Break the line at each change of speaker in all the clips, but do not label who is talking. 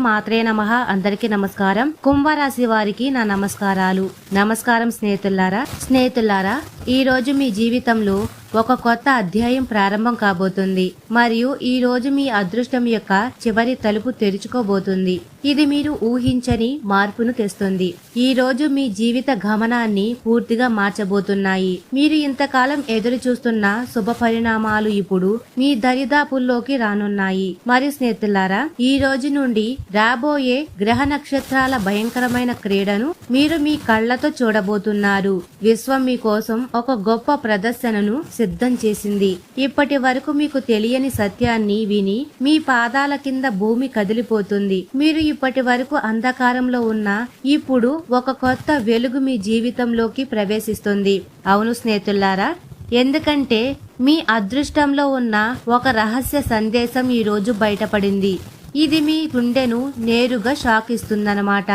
మాత్రే నమ. అందరికీ నమస్కారం. కుంభరాశి వారికి నా నమస్కారాలు. నమస్కారం స్నేహితులారా స్నేహితులారా ఈ రోజు మీ జీవితంలో ఒక కొత్త అధ్యాయం ప్రారంభం కాబోతుంది. మరియు ఈ రోజు మీ అదృష్టం యొక్క చివరి తలుపు తెరుచుకోబోతుంది. ఇది మీరు ఊహించని మార్పును తెస్తుంది. ఈ రోజు మీ జీవిత గమనాన్ని పూర్తిగా మార్చబోతున్నాయి. మీరు ఇంతకాలం ఎదురు చూస్తున్న శుభ పరిణామాలు ఇప్పుడు మీ దరిదాపుల్లోకి రానున్నాయి. మరి స్నేహితులారా ఈ రోజు నుండి రాబోయే గ్రహ నక్షత్రాల భయంకరమైన క్రీడను మీరు మీ కళ్ళతో చూడబోతున్నారు. విశ్వం మీకోసం ఒక గొప్ప ప్రదర్శనను సిద్ధం చేసింది. ఇప్పటి వరకు మీకు తెలియని సత్యాన్ని విని మీ పాదాల కింద భూమి కదిలిపోతుంది. మీరు ఇప్పటి వరకు అంధకారంలో ఉన్న ఇప్పుడు ఒక కొత్త వెలుగు మీ జీవితంలోకి ప్రవేశిస్తుంది. అవును స్నేహితులారా ఎందుకంటే మీ అదృష్టంలో ఉన్న ఒక రహస్య సందేశం ఈ రోజు బయటపడింది. ఇది మీ గుండెను నేరుగా షాక్ ఇస్తుందన్నమాట.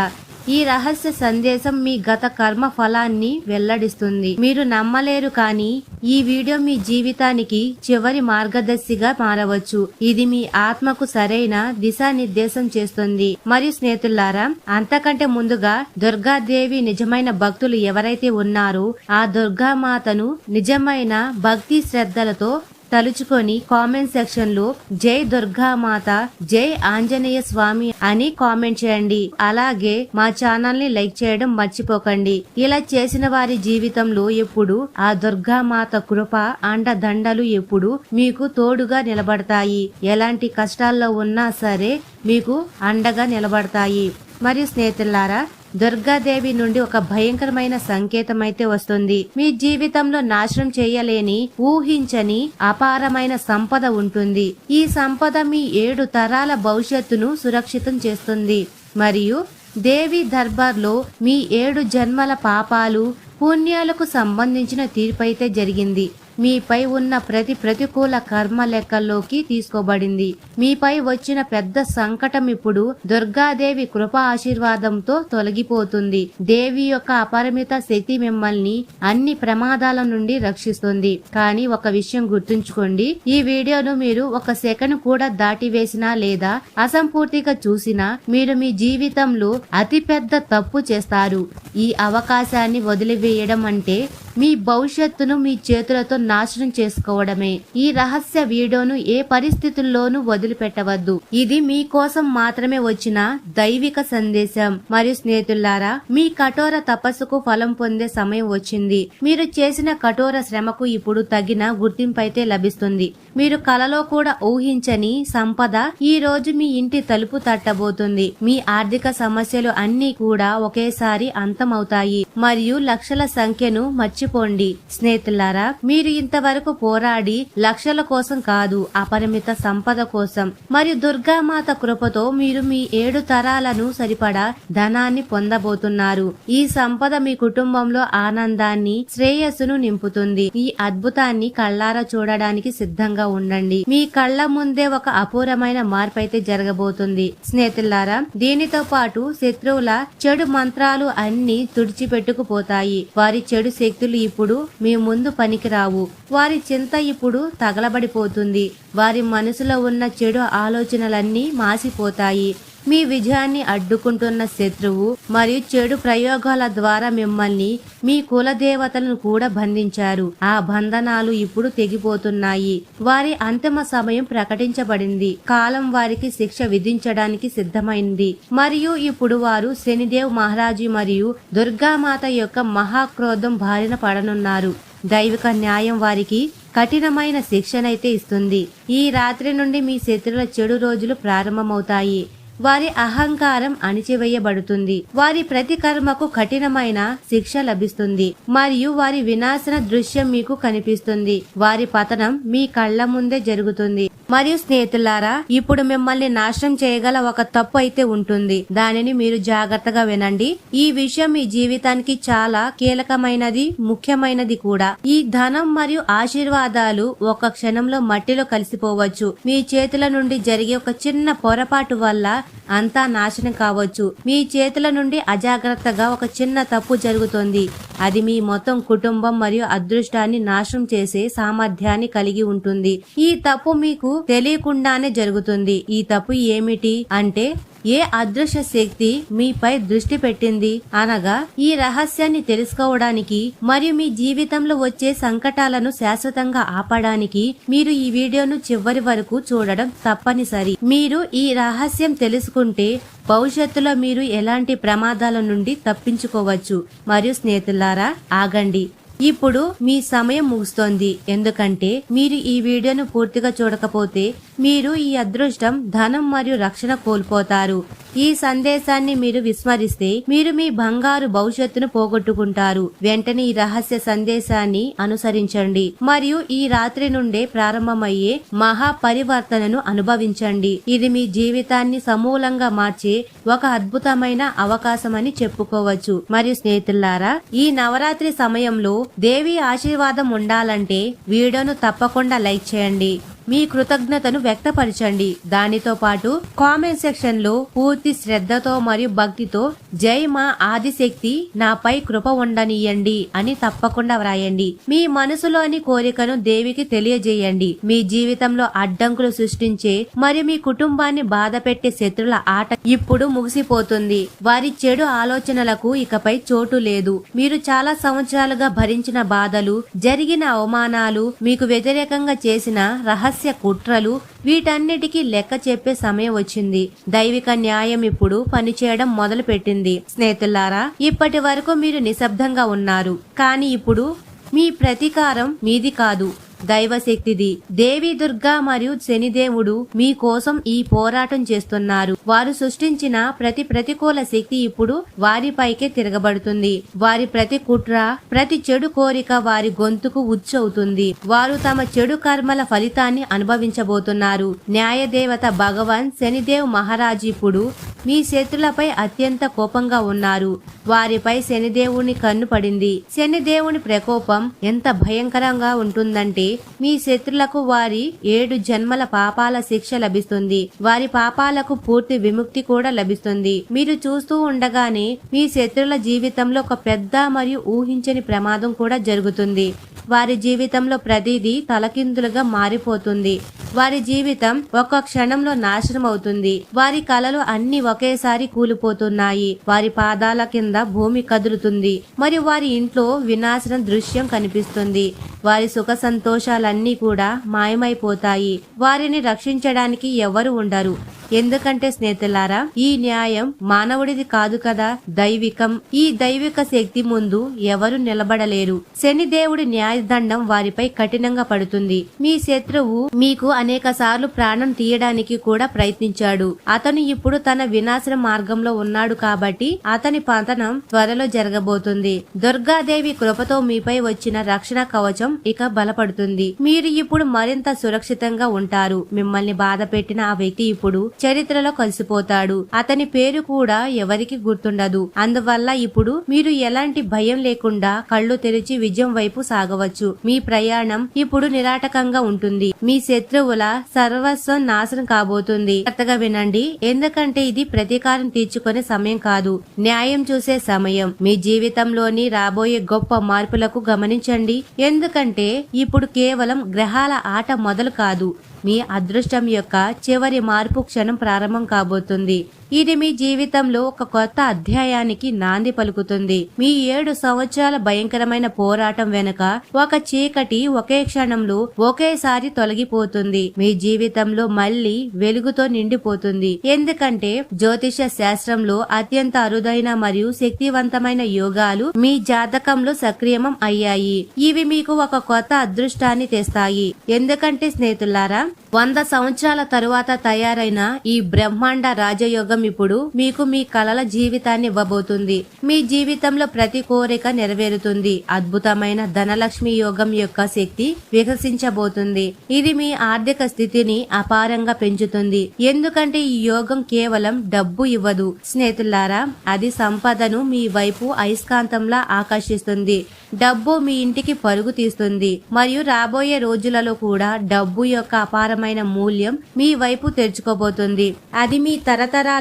ఈ రహస్య సందేశం మీ గత కర్మ ఫలాన్ని వెల్లడిస్తుంది. మీరు నమ్మలేరు కానీ ఈ వీడియో మీ జీవితానికి చివరి మార్గదర్శిగా మారవచ్చు. ఇది మీ ఆత్మకు సరైన దిశానిర్దేశం చేస్తుంది. మరియు స్నేహితులారా అంతకంటే ముందుగా దుర్గాదేవి నిజమైన భక్తులు ఎవరైతే ఉన్నారో ఆ దుర్గామాతను నిజమైన భక్తి శ్రద్ధలతో తలుచుకొని కామెంట్ సెక్షన్లో జై దుర్గామాత జై ఆంజనేయ స్వామి అని కామెంట్ చేయండి. అలాగే మా ఛానల్ని లైక్ చేయడం మర్చిపోకండి. ఇలా చేసిన వారి జీవితంలో ఎప్పుడు ఆ దుర్గామాత కృప అండదండలు ఎప్పుడు మీకు తోడుగా నిలబడతాయి. ఎలాంటి కష్టాల్లో ఉన్నా సరే మీకు అండగా నిలబడతాయి. మరియు స్నేహితులారా దుర్గాదేవి నుండి ఒక భయంకరమైన సంకేతం అయితే వస్తుంది. మీ జీవితంలో నాశనం చేయలేని ఊహించని అపారమైన సంపద ఉంటుంది. ఈ సంపద మీ ఏడు తరాల భవిష్యత్తును సురక్షితం చేస్తుంది. మరియు దేవి దర్బార్లో మీ ఏడు జన్మల పాపాలు పుణ్యాలకు సంబంధించిన తీర్పైతే జరిగింది. మీపై ఉన్న ప్రతి ప్రతికూల కర్మ లెక్కల్లోకి తీసుకోబడింది. మీపై వచ్చిన పెద్ద సంకటం ఇప్పుడు దుర్గాదేవి కృప ఆశీర్వాదంతో తొలగిపోతుంది. దేవి యొక్క అపరిమిత శక్తి మిమ్మల్ని అన్ని ప్రమాదాల నుండి రక్షిస్తుంది. కానీ ఒక విషయం గుర్తుంచుకోండి. ఈ వీడియోను మీరు ఒక సెకండ్ కూడా దాటివేసినా లేదా అసంపూర్తిగా చూసినా మీరు మీ జీవితంలో అతిపెద్ద తప్పు చేస్తారు. ఈ అవకాశాన్ని వదిలివేయడం అంటే మీ భవిష్యత్తును మీ చేతులతో నాశనం చేసుకోవడమే. ఈ రహస్య వీడియోను ఏ పరిస్థితుల్లోనూ వదిలిపెట్టవద్దు. ఇది మీకోసం మాత్రమే వచ్చిన దైవిక సందేశం. మరియు స్నేహితులారా మీ కఠోర తపస్సుకు ఫలం పొందే సమయం వచ్చింది. మీరు చేసిన కఠోర శ్రమకు ఇప్పుడు తగిన గుర్తింపు అయితే లభిస్తుంది. మీరు కలలో కూడా ఊహించని సంపద ఈ రోజు మీ ఇంటి తలుపు తట్టబోతుంది. మీ ఆర్థిక సమస్యలు అన్ని కూడా ఒకేసారి అంతమవుతాయి. మరియు లక్షల సంఖ్యను మర్చిపోండి. స్నేహితులారా మీరు ఇంతవరకు పోరాడి లక్షల కోసం కాదు అపరిమిత సంపద కోసం. మరియు దుర్గామాత కృపతో మీరు మీ ఏడు తరాలను సరిపడా ధనాన్ని పొందబోతున్నారు. ఈ సంపద మీ కుటుంబంలో ఆనందాన్ని శ్రేయస్సును నింపుతుంది. ఈ అద్భుతాన్ని కళ్ళారా చూడడానికి సిద్ధంగా ఉండండి. మీ కళ్ళ ముందే ఒక అపూరమైన మార్పు అయితే జరగబోతుంది. స్నేహితులారా దీనితో పాటు శత్రువుల చెడు మంత్రాలు అన్ని తుడిచిపెట్టుకుపోతాయి. వారి చెడు శక్తులు ఇప్పుడు మీ ముందు పనికిరావు. వారి చింత ఇప్పుడు తగలబడిపోతుంది. వారి మనసులో ఉన్న చెడు ఆలోచనలన్నీ మాసిపోతాయి. మీ విజయాన్ని అడ్డుకుంటున్న శత్రువు మరియు చెడు ప్రయోగాల ద్వారా మిమ్మల్ని మీ కులదేవతలను కూడా బంధించారు. ఆ బంధనాలు ఇప్పుడు తెగిపోతున్నాయి. వారి అంతిమ సమయం ప్రకటించబడింది. కాలం వారికి శిక్ష విధించడానికి సిద్ధమైంది. మరియు ఇప్పుడు వారు శనిదేవ్ మహారాజు మరియు దుర్గామాత యొక్క మహాక్రోధం బారిన పడనున్నారు. దైవిక న్యాయం వారికి కఠినమైన శిక్షనైతే ఇస్తుంది. ఈ రాత్రి నుండి మీ శత్రుల చెడు రోజులు ప్రారంభమవుతాయి. వారి అహంకారం అణిచివేయబడుతుంది. వారి ప్రతి కర్మకు కఠినమైన శిక్ష లభిస్తుంది. మరియు వారి వినాశన దృశ్యం మీకు కనిపిస్తుంది. వారి పతనం మీ కళ్ళ ముందే జరుగుతుంది. మరియు స్నేహితులారా ఇప్పుడు మిమ్మల్ని నాశనం చేయగల ఒక తప్పు అయితే ఉంటుంది. దానిని మీరు జాగ్రత్తగా వినండి. ఈ విషయం మీ జీవితానికి చాలా కీలకమైనది ముఖ్యమైనది కూడా. ఈ ధనం మరియు ఆశీర్వాదాలు ఒక క్షణంలో మట్టిలో కలిసిపోవచ్చు. మీ చేతుల నుండి జరిగే ఒక చిన్న పొరపాటు వల్ల అంతా నాశనం కావచ్చు. మీ చేతుల నుండి అజాగ్రత్తగా ఒక చిన్న తప్పు జరుగుతుంది. అది మీ మొత్తం కుటుంబం మరియు అదృష్టాన్ని నాశనం చేసే సామర్థ్యాన్ని కలిగి ఉంటుంది. ఈ తప్పు మీకు తెలియకుండానే జరుగుతుంది. ఈ తప్పు ఏమిటి? అంటే ఏ అదృశ్య శక్తి మీపై దృష్టి పెట్టింది? అనగా ఈ రహస్యాన్ని తెలుసుకోవడానికి మరియు మీ జీవితంలో వచ్చే సంకటాలను శాశ్వతంగా ఆపడానికి మీరు ఈ వీడియోను చివరి వరకు చూడడం తప్పనిసరి. మీరు ఈ రహస్యం తెలుసుకుంటే భవిష్యత్తులో మీరు ఎలాంటి ప్రమాదాల నుండి తప్పించుకోవచ్చు. మరియు స్నేహితులారా ఆగండి. ఇప్పుడు మీ సమయం ముగుస్తోంది. ఎందుకంటే మీరు ఈ వీడియోను పూర్తిగా చూడకపోతే మీరు ఈ అదృష్టం ధనం మరియు రక్షణ కోల్పోతారు. ఈ సందేశాన్ని మీరు విస్మరిస్తే మీరు మీ బంగారు భవిష్యత్తును పోగొట్టుకుంటారు. వెంటనే ఈ రహస్య సందేశాన్ని అనుసరించండి. మరియు ఈ రాత్రి నుండే ప్రారంభమయ్యే మహా పరివర్తనను అనుభవించండి. ఇది మీ జీవితాన్ని సమూలంగా మార్చే ఒక అద్భుతమైన అవకాశమని చెప్పుకోవచ్చు. మరియు స్నేహితులారా ఈ నవరాత్రి సమయంలో దేవి ఆశీర్వాదం ఉండాలంటే వీడియోను తప్పకుండా లైక్ చేయండి. మీ కృతజ్ఞతను వ్యక్తపరచండి. దానితో పాటు కామెంట్ సెక్షన్లో పూర్తి శ్రద్ధతో మరియు భక్తితో జై మా ఆదిశక్తి నాపై కృప ఉండనియండి అని తప్పకుండా వ్రాయండి. మీ మనసులోని కోరికను దేవికి తెలియజేయండి. మీ జీవితంలో అడ్డంకులు సృష్టించే మరియు మీ కుటుంబాన్ని బాధ పెట్టే శత్రుల ఆట ఇప్పుడు ముగిసిపోతుంది. వారి చెడు ఆలోచనలకు ఇకపై చోటు లేదు. మీరు చాలా సంవత్సరాలుగా భరించిన బాధలు జరిగిన అవమానాలు మీకు వ్యతిరేకంగా చేసిన రహస్య కుట్రలు వీటన్నిటికీ లెక్క చెప్పే సమయం వచ్చింది. దైవిక న్యాయం ఇప్పుడు పనిచేయడం మొదలు పెట్టింది స్నేహితులారా ఇప్పటి వరకు మీరు నిశ్శబ్దంగా ఉన్నారు. కానీ ఇప్పుడు మీ ప్రతీకారం మీది కాదు. దైవశక్తిది. దేవి దుర్గా మరియు శనిదేవుడు మీ కోసం ఈ పోరాటం చేస్తున్నారు. వారు సృష్టించిన ప్రతి ప్రతికూల శక్తి ఇప్పుడు వారిపైకే తిరగబడుతుంది. వారి ప్రతి కుట్ర ప్రతి చెడు కోరిక వారి గొంతుకు ఉచ్చవుతుంది. వారు తమ చెడు కర్మల ఫలితాన్ని అనుభవించబోతున్నారు. న్యాయదేవత భగవాన్ శనిదేవ్ మహారాజ్ ఇప్పుడు మీ శత్రులపై అత్యంత కోపంగా ఉన్నారు. వారిపై శనిదేవుని కన్ను పడింది. శనిదేవుని ప్రకోపం ఎంత భయంకరంగా ఉంటుందంటే మీ శత్రులకు వారి ఏడు జన్మల పాపాల శిక్ష లభిస్తుంది. వారి పాపాలకు పూర్తి విముక్తి కూడా లభిస్తుంది. మీరు చూస్తూ ఉండగానే మీ శత్రుల జీవితంలో ఒక పెద్ద మరియు ఊహించని ప్రమాదం కూడా జరుగుతుంది. వారి జీవితంలో ప్రతిదీ తలకిందులుగా మారిపోతుంది. వారి జీవితం ఒక క్షణంలో నాశనం అవుతుంది వారి కలలు అన్ని ఒకేసారి కూలిపోతున్నాయి. వారి పాదాల కింద భూమి కదులుతుంది. మరియు వారి ఇంట్లో వినాశనం దృశ్యం కనిపిస్తుంది. వారి సుఖ సంతోషాలన్నీ కూడా మాయమైపోతాయి. వారిని రక్షించడానికి ఎవరు ఉండరు. ఎందుకంటే స్నేహితులారా ఈ న్యాయం మానవుడిది కాదు కదా దైవికం. ఈ దైవిక శక్తి ముందు ఎవరు నిలబడలేరు. శనిదేవుడి న్యాయదండం వారిపై కఠినంగా పడుతుంది. మీ శత్రువు మీకు అనేక సార్లు ప్రాణం తీయడానికి కూడా ప్రయత్నించాడు. అతను ఇప్పుడు తన వినాశన మార్గంలో ఉన్నాడు కాబట్టి అతని పతనం త్వరలో జరగబోతుంది. దుర్గాదేవి కృపతో మీపై వచ్చిన రక్షణ కవచం ఇక బలపడుతుంది. మీరు ఇప్పుడు మరింత సురక్షితంగా ఉంటారు. మిమ్మల్ని బాధ పెట్టిన ఆ వ్యక్తి ఇప్పుడు చరిత్రలో కలిసిపోతాడు. అతని పేరు కూడా ఎవరికి గుర్తుండదు. అందువల్ల ఇప్పుడు మీరు ఎలాంటి భయం లేకుండా కళ్ళు తెరిచి విజయం వైపు సాగవచ్చు. మీ ప్రయాణం ఇప్పుడు నిరాటకంగా ఉంటుంది. మీ శత్రువుల సర్వస్వం నాశనం కాబోతుంది. కొత్తగా వినండి. ఎందుకంటే ఇది ప్రతీకారం తీర్చుకునే సమయం కాదు. న్యాయం చూసే సమయం. మీ జీవితంలోని రాబోయే గొప్ప మార్పులకు గమనించండి. ఎందుకంటే ఇప్పుడు కేవలం గ్రహాల ఆట మొదలు కాదు. మీ అదృష్టం యొక్క చివరి మార్పు క్షణం ప్రారంభం కాబోతుంది. ఇది మీ జీవితంలో ఒక కొత్త అధ్యాయానికి నాంది పలుకుతుంది. మీ ఏడు సంవత్సరాల భయంకరమైన పోరాటం వెనుక ఒక చీకటి ఒకే క్షణంలో ఒకేసారి తొలగిపోతుంది. మీ జీవితంలో మళ్ళీ వెలుగుతో నిండిపోతుంది. ఎందుకంటే జ్యోతిష శాస్త్రంలో అత్యంత అరుదైన మరియు శక్తివంతమైన యోగాలు మీ జాతకంలో సక్రియం అయ్యాయి. ఇవి మీకు ఒక కొత్త అదృష్టాన్ని తెస్తాయి. ఎందుకంటే స్నేహితులారా వంద సంవత్సరాల తరువాత తయారైన ఈ బ్రహ్మాండ రాజయోగం ఇప్పుడు మీకు మీ కలల జీవితాన్ని ఇవ్వబోతుంది. మీ జీవితంలో ప్రతి కోరిక నెరవేరుతుంది. అద్భుతమైన ధనలక్ష్మి యోగం యొక్క శక్తి వికసించబోతుంది. ఇది మీ ఆర్థిక స్థితిని అపారంగా పెంచుతుంది. ఎందుకంటే ఈ యోగం కేవలం డబ్బు ఇవ్వదు. స్నేహితులారా అది సంపదను మీ వైపు అయస్కాంతంలా ఆకర్షిస్తుంది. డబ్బు మీ ఇంటికి పరుగు తీస్తుంది. మరియు రాబోయే రోజులలో కూడా డబ్బు యొక్క అపారమైన మూల్యం మీ వైపు తెరుచుకోబోతుంది. అది మీ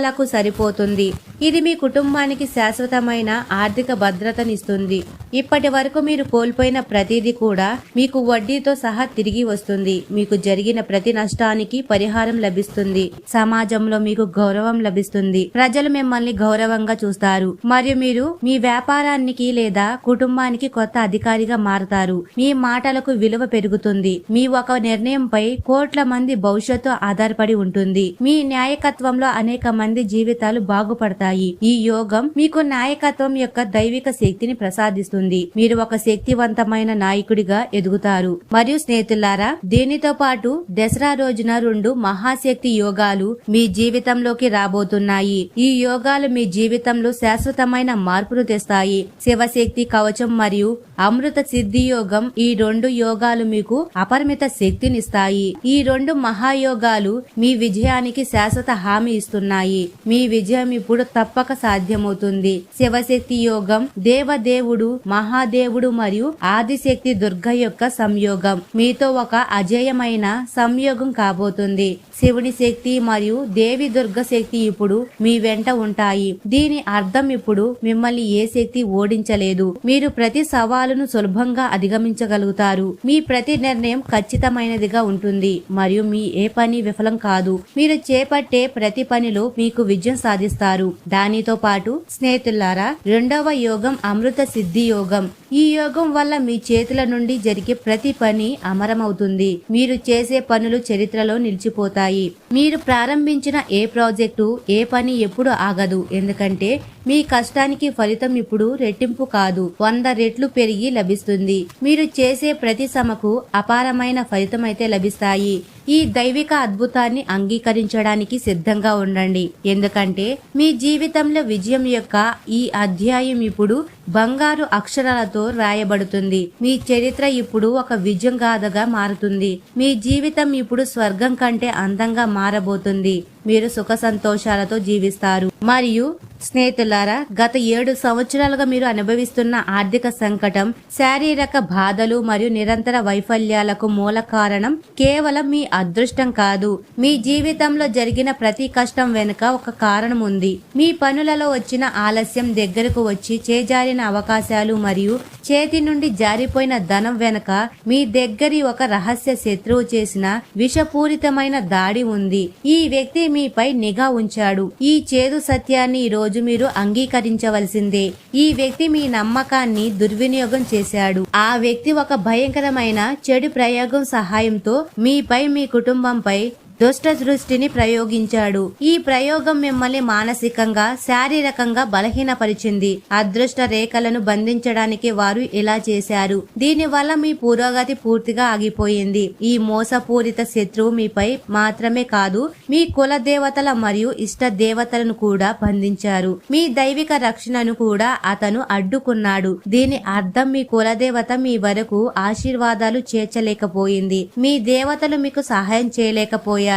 తరతరాలకు సరిపోతుంది. ఇది మీ కుటుంబానికి శాశ్వతమైన ఆర్థిక భద్రతనిస్తుంది. ఇప్పటి వరకు మీరు కోల్పోయిన ప్రతిదీ కూడా మీకు వడ్డీతో సహా తిరిగి వస్తుంది. మీకు జరిగిన ప్రతి నష్టానికి పరిహారం లభిస్తుంది. సమాజంలో మీకు గౌరవం లభిస్తుంది. ప్రజలు మిమ్మల్ని గౌరవంగా చూస్తారు. మరియు మీరు మీ వ్యాపారానికి లేదా కుటుంబానికి కొత్త అధికారిగా మారతారు. మీ మాటలకు విలువ పెరుగుతుంది. మీ ఒక నిర్ణయంపై కోట్ల మంది భవిష్యత్తు ఆధారపడి ఉంటుంది. మీ న్యాయకత్వంలో అనేక మంది మంది జీవితాలు బాగుపడతాయి. ఈ యోగం మీకు నాయకత్వం యొక్క దైవిక శక్తిని ప్రసాదిస్తుంది. మీరు ఒక శక్తివంతమైన నాయకుడిగా ఎదుగుతారు. మరియు స్నేహితులారా దీనితో పాటు దసరా రోజున రెండు మహాశక్తి యోగాలు మీ జీవితంలోకి రాబోతున్నాయి. ఈ యోగాలు మీ జీవితంలో శాశ్వతమైన మార్పును తెస్తాయి. శివశక్తి కవచం మరియు అమృత సిద్ధి యోగం ఈ రెండు యోగాలు మీకు అపరిమిత శక్తినిస్తాయి. ఈ రెండు మహాయోగాలు మీ విజయానికి శాశ్వత హామీ ఇస్తున్నాయి. మీ విజయం ఇప్పుడు తప్పక సాధ్యమవుతుంది. శివశక్తి యోగం దేవదేవుడు మహాదేవుడు మరియు ఆదిశక్తి దుర్గ యొక్క సంయోగం. మీతో ఒక అజేయమైన సంయోగం కాబోతుంది. శివుని శక్తి మరియు దేవి దుర్గ శక్తి ఇప్పుడు మీ వెంట ఉంటాయి. దీని అర్థం ఇప్పుడు మిమ్మల్ని ఏ శక్తి ఓడించలేదు. మీరు ప్రతి సవాలును సులభంగా అధిగమించగలుగుతారు. మీ ప్రతి నిర్ణయం ఖచ్చితమైనదిగా ఉంటుంది. మరియు మీ ఏ పని విఫలం కాదు. మీరు చేపట్టే ప్రతి పనిలో మీకు విజయం సాధిస్తారు. దానితో పాటు స్నేహితులారా రెండవ యోగం అమృత సిద్ధి యోగం. ఈ యోగం వల్ల మీ చేతుల నుండి జరిగే ప్రతి పని అమరమవుతుంది. మీరు చేసే పనులు చరిత్రలో నిలిచిపోతాయి. మీరు ప్రారంభించిన ఏ ప్రాజెక్టు ఏ పని ఎప్పుడు ఆగదు. ఎందుకంటే మీ కష్టానికి ఫలితం ఇప్పుడు రెట్టింపు కాదు. వంద రెట్లు పెరిగి లభిస్తుంది. మీరు చేసే ప్రతి సమకు అపారమైన ఫలితం అయితే లభిస్తాయి. ఈ దైవిక అద్భుతాన్ని అంగీకరించడానికి సిద్ధంగా ఉండండి. ఎందుకంటే మీ జీవితంలో విజయం యొక్క ఈ అధ్యాయం ఇప్పుడు బంగారు అక్షరాలతో రాయబడుతుంది. మీ చరిత్ర ఇప్పుడు ఒక విజయం గాథగా మారుతుంది. మీ జీవితం ఇప్పుడు స్వర్గం కంటే అందంగా మారబోతుంది. మీరు సుఖ సంతోషాలతో జీవిస్తారు. మరియు స్నేహితులారా గత ఏడు సంవత్సరాలుగా మీరు అనుభవిస్తున్న ఆర్థిక సంకటం శారీరక బాధలు మరియు నిరంతర వైఫల్యాలకు మూల కారణం కేవలం మీ అదృష్టం కాదు. మీ జీవితంలో జరిగిన ప్రతి కష్టం వెనుక ఒక కారణం ఉంది. మీ పనులలో వచ్చిన ఆలస్యం దగ్గరకు వచ్చి చేజారిన అవకాశాలు మరియు చేతి నుండి జారిపోయిన ధనం వెనుక మీ దగ్గరి ఒక రహస్య శత్రువు చేసిన విషపూరితమైన దాడి ఉంది. ఈ వ్యక్తి మీపై నిఘా ఉంచాడు. ఈ చేదు సత్యాన్ని ఈ రోజు మీరు అంగీకరించవలసిందే. ఈ వ్యక్తి మీ నమ్మకాన్ని దుర్వినియోగం చేశాడు. ఆ వ్యక్తి ఒక భయంకరమైన చెడు ప్రయోగం సహాయంతో మీపై మీ కుటుంబంపై దుష్ట దృష్టిని ప్రయోగించాడు. ఈ ప్రయోగం మిమ్మల్ని మానసికంగా శారీరకంగా బలహీనపరిచింది. అదృష్ట రేఖలను బంధించడానికి వారు ఇలా చేశారు. దీనివల్ల మీ పురోగతి పూర్తిగా ఆగిపోయింది. ఈ మోసపూరిత శత్రువు మీపై మాత్రమే కాదు మీ కుల దేవతల మరియు ఇష్ట దేవతలను కూడా బంధించారు. మీ దైవిక రక్షణను కూడా అతను అడ్డుకున్నాడు. దీని అర్థం మీ కులదేవత మీ వరకు ఆశీర్వాదాలు చేర్చలేకపోయింది. మీ దేవతలు మీకు సహాయం చేయలేకపోయారు.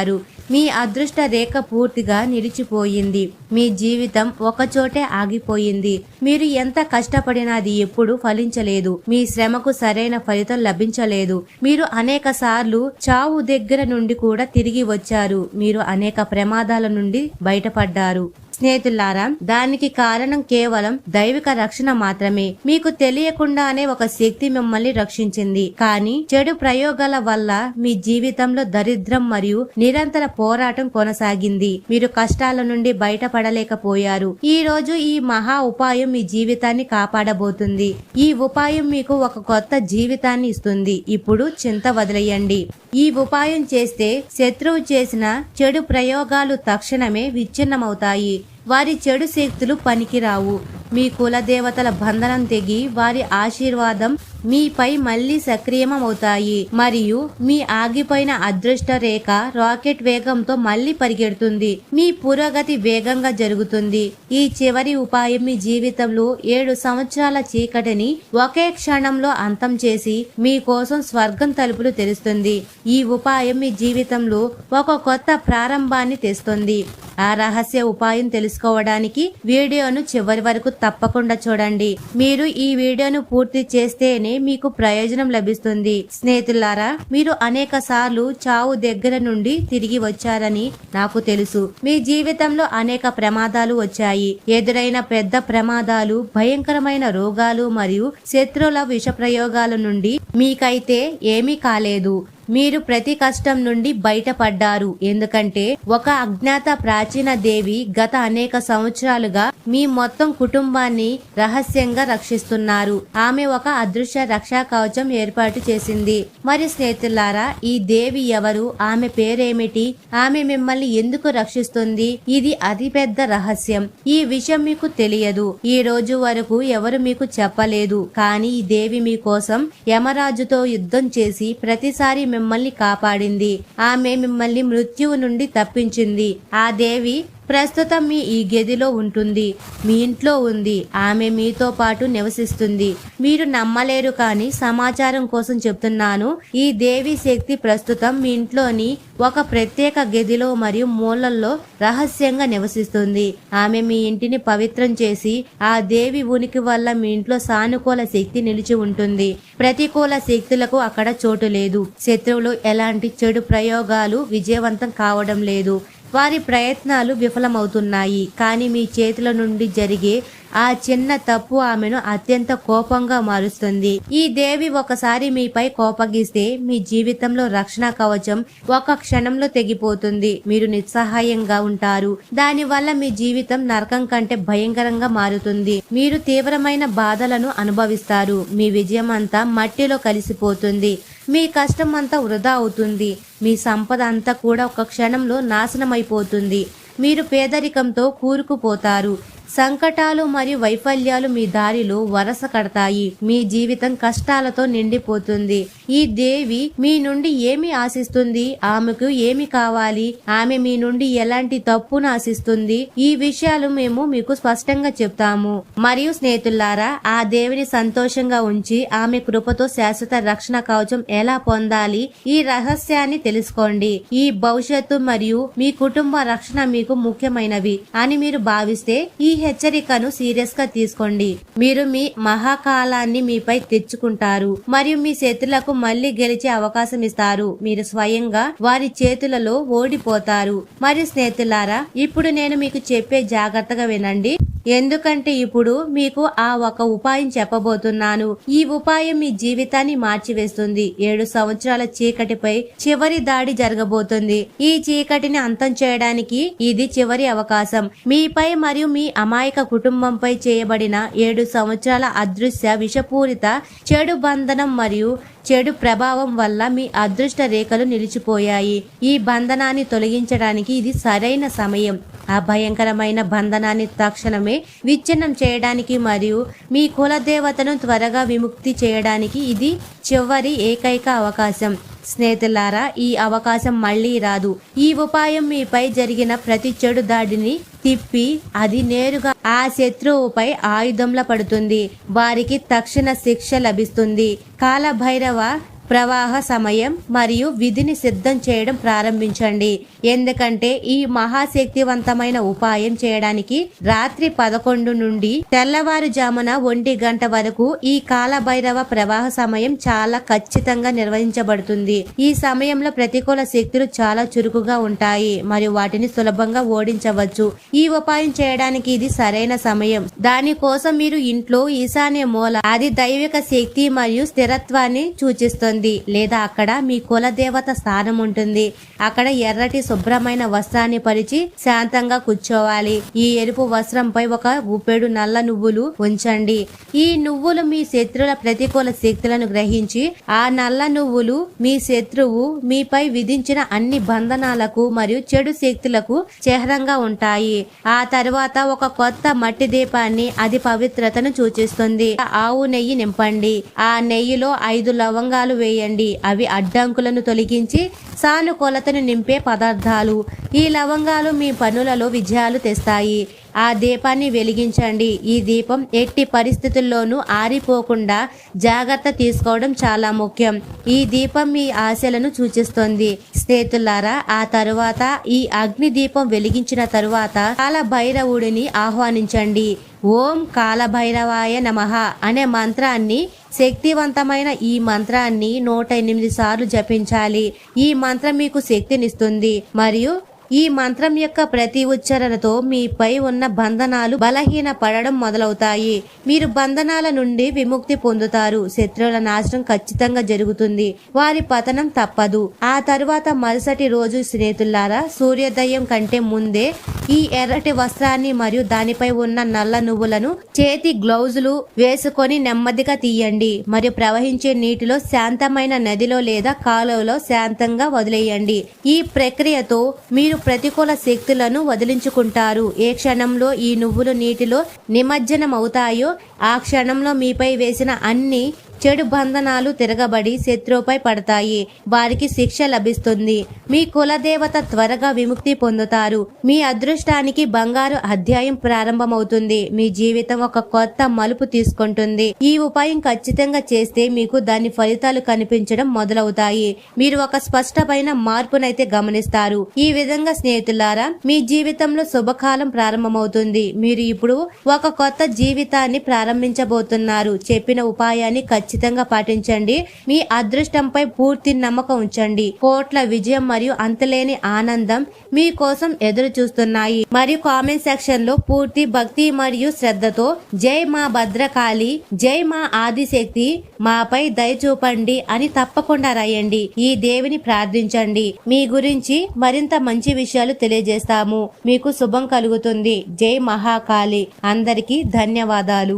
మీ అదృష్ట రేఖ పూర్తిగా నిలిచిపోయింది. మీ జీవితం ఒకచోటే ఆగిపోయింది. మీరు ఎంత కష్టపడినా అది ఎప్పుడు ఫలించలేదు. మీ శ్రమకు సరైన ఫలితం లభించలేదు. మీరు అనేక సార్లు చావు దగ్గర నుండి కూడా తిరిగి వచ్చారు. మీరు అనేక ప్రమాదాల నుండి బయటపడ్డారు. స్నేహితులారా దానికి కారణం కేవలం దైవిక రక్షణ మాత్రమే. మీకు తెలియకుండానే ఒక శక్తి మిమ్మల్ని రక్షించింది. కానీ చెడు ప్రయోగాల వల్ల మీ జీవితంలో దరిద్రం మరియు నిరంతర పోరాటం కొనసాగింది. మీరు కష్టాల నుండి బయటపడలేకపోయారు. ఈ రోజు ఈ మహా ఉపాయం మీ జీవితాన్ని కాపాడబోతుంది. ఈ ఉపాయం మీకు ఒక కొత్త జీవితాన్ని ఇస్తుంది. ఇప్పుడు చింత వదిలేయండి. ఈ ఉపాయం చేస్తే శత్రువు చేసిన చెడు ప్రయోగాలు తక్షణమే విచ్ఛిన్నమవుతాయి. వారి చెడు శక్తులు పనికిరావు. మీ కులదేవతల బంధనం తెగి వారి ఆశీర్వాదం మీపై మళ్ళీ సక్రియమవుతాయి. మరియు మీ ఆగిపోయిన అదృష్ట రేఖ రాకెట్ వేగంతో మళ్ళీ పరిగెడుతుంది. మీ పురోగతి వేగంగా జరుగుతుంది. ఈ చివరి ఉపాయం మీ జీవితంలో ఏడు సంవత్సరాల చీకటిని ఒకే క్షణంలో అంతం చేసి మీ కోసం స్వర్గం తలుపులు తెరుస్తుంది. ఈ ఉపాయం మీ జీవితంలో ఒక కొత్త ప్రారంభాన్ని తెస్తుంది. ఆ రహస్య ఉపాయం తెలుసుకోవడానికి వీడియోను చివరి వరకు తప్పకుండా చూడండి. మీరు ఈ వీడియోను పూర్తి చేస్తేనే మీకు ప్రయోజనం లభిస్తుంది. స్నేహితులారా మీరు అనేక సార్లు చావు దగ్గర నుండి తిరిగి వచ్చారని నాకు తెలుసు. మీ జీవితంలో అనేక ప్రమాదాలు వచ్చాయి. ఎదురైన పెద్ద ప్రమాదాలు భయంకరమైన రోగాలు మరియు శత్రువుల విష ప్రయోగాల నుండి మీకైతే ఏమీ కాలేదు. మీరు ప్రతి కష్టం నుండి బయటపడ్డారు. ఎందుకంటే ఒక అజ్ఞాత ప్రాచీన దేవి గత అనేక సంవత్సరాలుగా మీ మొత్తం కుటుంబాన్ని రహస్యంగా రక్షిస్తున్నారు. ఆమె ఒక అదృశ్య రక్షా కవచం ఏర్పాటు చేసింది. మరి స్నేహితులారా ఈ దేవి ఎవరు? ఆమె పేరేమిటి? ఆమె మిమ్మల్ని ఎందుకు రక్షిస్తుంది? ఇది అతిపెద్ద రహస్యం. ఈ విషయం మీకు తెలియదు. ఈ రోజు వరకు ఎవరు మీకు చెప్పలేదు. కానీ ఈ దేవి మీకోసం యమరాజుతో యుద్ధం చేసి ప్రతిసారి మిమ్మల్ని కాపాడింది. ఆమె మిమ్మల్ని మృత్యువు నుండి తప్పించింది. ఆ దేవి ప్రస్తుతం మీ ఈ గదిలో ఉంటుంది. మీ ఇంట్లో ఉంది. ఆమె మీతో పాటు నివసిస్తుంది. మీరు నమ్మలేరు కానీ సమాచారం కోసం చెప్తున్నాను. ఈ దేవి శక్తి ప్రస్తుతం మీ ఇంట్లోని ఒక ప్రత్యేక గదిలో మరియు మూలల్లో రహస్యంగా నివసిస్తుంది. ఆమె మీ ఇంటిని పవిత్రం చేసి ఆ దేవి ఉనికి వల్ల మీ ఇంట్లో సానుకూల శక్తి నిలిచి ఉంటుంది. ప్రతికూల శక్తులకు అక్కడ చోటు లేదు. శత్రువులు ఎలాంటి చెడు ప్రయోగాలు విజయవంతం కావడం లేదు. వారి ప్రయత్నాలు విఫలమవుతున్నాయి. కానీ మీ చేతుల నుండి జరిగే ఆ చిన్న తప్పు ఆమెను అత్యంత కోపంగా మారుస్తుంది. ఈ దేవి ఒకసారి మీపై కోపగిస్తే మీ జీవితంలో రక్షణ కవచం ఒక క్షణంలో తెగిపోతుంది. మీరు నిస్సహాయంగా ఉంటారు. దానివల్ల మీ జీవితం నరకం కంటే భయంకరంగా మారుతుంది. మీరు తీవ్రమైన బాధలను అనుభవిస్తారు. మీ విజయం అంతా మట్టిలో కలిసిపోతుంది. మీ కష్టం అంతా వృధా అవుతుంది. మీ సంపద అంతా కూడా ఒక క్షణంలో నాశనమైపోతుంది. మీరు పేదరికంతో కూరుకుపోతారు. సంకటాలు మరియు వైఫల్యాలు మీ దారిలో వరస కడతాయి. మీ జీవితం కష్టాలతో నిండిపోతుంది. ఈ దేవి మీ నుండి ఏమి ఆశిస్తుంది? ఆమెకు ఏమి కావాలి? ఆమె మీ నుండి ఎలాంటి తప్పును ఆశిస్తుంది? ఈ విషయాలు మేము మీకు స్పష్టంగా చెప్తాము. మరియు స్నేహితులారా ఆ దేవిని సంతోషంగా ఉంచి ఆమె కృపతో శాశ్వత రక్షణ కవచం ఎలా పొందాలి? ఈ రహస్యాన్ని తెలుసుకోండి. ఈ భవిష్యత్తు మరియు మీ కుటుంబ రక్షణ మీకు ముఖ్యమైనవి అని మీరు భావిస్తే ఈ హెచ్చరికను సీరియస్గా తీసుకోండి. మీరు మీ మహాకాలాన్ని మీపై తెచ్చుకుంటారు. మరియు మీ శత్రులకు మళ్ళీ గెలిచే అవకాశం ఇస్తారు. మీరు స్వయంగా వారి చేతులలో ఓడిపోతారు. మరియు స్నేహితులారా ఇప్పుడు నేను మీకు చెప్పే జాగ్రత్తగా వినండి. ఎందుకంటే ఇప్పుడు మీకు ఆ ఒక ఉపాయం చెప్పబోతున్నాను. ఈ ఉపాయం మీ జీవితాన్ని మార్చివేస్తుంది. ఏడు సంవత్సరాల చీకటిపై చివరి దాడి జరగబోతుంది. ఈ చీకటిని అంతం చేయడానికి ఇది చివరి అవకాశం. మీపై మరియు మీ అమాయక కుటుంబంపై చేయబడిన ఏడు సంవత్సరాల అదృశ్య విషపూరిత చెడు బంధనం మరియు చెడు ప్రభావం వల్ల మీ అదృష్ట రేఖలు నిలిచిపోయాయి. ఈ బంధనాన్ని తొలగించడానికి ఇది సరైన సమయం. ఆ భయంకరమైన బంధనాన్ని తక్షణమే విచ్ఛిన్నం చేయడానికి మరియు మీ కులదేవతను త్వరగా విముక్తి చేయడానికి ఇది చివరి ఏకైక అవకాశం. స్నేహితులారా ఈ అవకాశం మళ్ళీ రాదు. ఈ ఉపాయం మీపై జరిగిన ప్రతి చెడు దాడిని తిప్పి అది నేరుగా ఆ శత్రువుపై ఆయుధంలా పడుతుంది. వారికి తక్షణ శిక్ష లభిస్తుంది. కాలభైరవ adalah ప్రవాహ సమయం మరియు విధిని సిద్ధం చేయడం ప్రారంభించండి. ఎందుకంటే ఈ మహాశక్తివంతమైన ఉపాయం చేయడానికి రాత్రి పదకొండు నుండి తెల్లవారుజామున ఒంటి గంట వరకు ఈ కాలభైరవ ప్రవాహ సమయం చాలా ఖచ్చితంగా నిర్వహించబడుతుంది. ఈ సమయంలో ప్రతికూల శక్తులు చాలా చురుకుగా ఉంటాయి మరియు వాటిని సులభంగా ఓడించవచ్చు. ఈ ఉపాయం చేయడానికి ఇది సరైన సమయం. దానికోసం మీరు ఇంట్లో ఈశాన్య మూల అది దైవిక శక్తి మరియు స్థిరత్వాన్ని సూచిస్తుంది. లేదా అక్కడ మీ కుల దేవత స్థానం ఉంటుంది. అక్కడ ఎర్రటి శుభ్రమైన వస్త్రాన్ని పరిచి శాంతంగా కూర్చోవాలి. ఈ ఎరుపు వస్త్రంపై ఒక గుప్పెడు నల్ల నువ్వులు ఉంచండి. ఈ నువ్వులు మీ శత్రుల ప్రతికూల శక్తులను గ్రహించి ఆ నల్ల నువ్వులు మీ శత్రువు మీపై విధించిన అన్ని బంధనాలకు మరియు చెడు శక్తులకు చిహ్నంగా ఉంటాయి. ఆ తర్వాత ఒక కొత్త మట్టి దీపాన్ని అది పవిత్రతను సూచిస్తుంది. ఆవు నెయ్యి నింపండి. ఆ నెయ్యిలో ఐదు లవంగాలు వేయండి. అవి అడ్డంకులను తొలగించి సానుకూలతను నింపే పదార్థాలు. ఈ లవంగాలు మీ పనులలో విజయాలు తెస్తాయి. ఆ దీపాన్ని వెలిగించండి. ఈ దీపం ఎట్టి పరిస్థితుల్లోనూ ఆరిపోకుండా జాగ్రత్త తీసుకోవడం చాలా ముఖ్యం. ఈ దీపం మీ ఆశలను సూచిస్తుంది. స్నేహితులారా ఆ తరువాత ఈ అగ్ని దీపం వెలిగించిన తరువాత కాల భైరవుడిని ఆహ్వానించండి. ఓం కాలభైరవాయ నమః అనే మంత్రాన్ని శక్తివంతమైన ఈ మంత్రాన్ని నూట ఎనిమిది సార్లు జపించాలి. ఈ మంత్రం మీకు శక్తినిస్తుంది. మరియు ఈ మంత్రం యొక్క ప్రతి ఉచ్చారణతో మీపై ఉన్న బంధనాలు బలహీన పడడం మొదలవుతాయి. మీరు బంధనాల నుండి విముక్తి పొందుతారు. శత్రువుల నాశనం ఖచ్చితంగా జరుగుతుంది. వారి పతనం తప్పదు. ఆ తరువాత మరుసటి రోజు స్నేహితులారా సూర్యోదయం కంటే ముందే ఈ ఎర్రటి వస్త్రాన్ని మరియు దానిపై ఉన్న నల్ల నువ్వులను చేతి గ్లౌజులు వేసుకొని నెమ్మదిగా తీయండి. మరియు ప్రవహించే నీటిలో శాంతమైన నదిలో లేదా కాలువలో శాంతంగా వదిలేయండి. ఈ ప్రక్రియతో మీరు ప్రతికూల శక్తులను వదిలించుకుంటారు. ఏ క్షణంలో ఈ నువ్వులు నీటిలో నిమజ్జనం అవుతాయో ఆ క్షణంలో మీపై వేసిన అన్ని చెడు బంధనాలు తిరగబడి శత్రువుపై పడతాయి. వారికి శిక్ష లభిస్తుంది. మీ కులదేవత త్వరగా విముక్తి పొందుతారు. మీ అదృష్టానికి బంగారు అధ్యాయం ప్రారంభమవుతుంది. మీ జీవితం ఒక కొత్త మలుపు తీసుకుంటుంది. ఈ ఉపాయం ఖచ్చితంగా చేస్తే మీకు దాని ఫలితాలు కనిపించడం మొదలవుతాయి. మీరు ఒక స్పష్టమైన మార్పునైతే గమనిస్తారు. ఈ విధంగా స్నేహితులారా మీ జీవితంలో శుభకాలం ప్రారంభమవుతుంది. మీరు ఇప్పుడు ఒక కొత్త జీవితాన్ని ప్రారంభించబోతున్నారు. చెప్పిన ఉపాయాన్ని ఖచ్చితంగా ఖచ్చితంగా పాటించండి. మీ అదృష్టంపై పూర్తి నమ్మకం ఉంచండి. కోట్ల విజయం మరియు అంతలేని ఆనందం మీ కోసం ఎదురు చూస్తున్నాయి. మరియు కామెంట్ సెక్షన్లో పూర్తి భక్తి మరియు శ్రద్ధతో జై మా భద్రకాళి జై మా ఆదిశక్తి మాపై దయ చూపండి అని తప్పకుండా రాయండి. ఈ దేవిని ప్రార్థించండి. మీ గురించి మరింత మంచి విషయాలు తెలియజేస్తాము. మీకు శుభం కలుగుతుంది. జై మహాకాళి. అందరికీ ధన్యవాదాలు.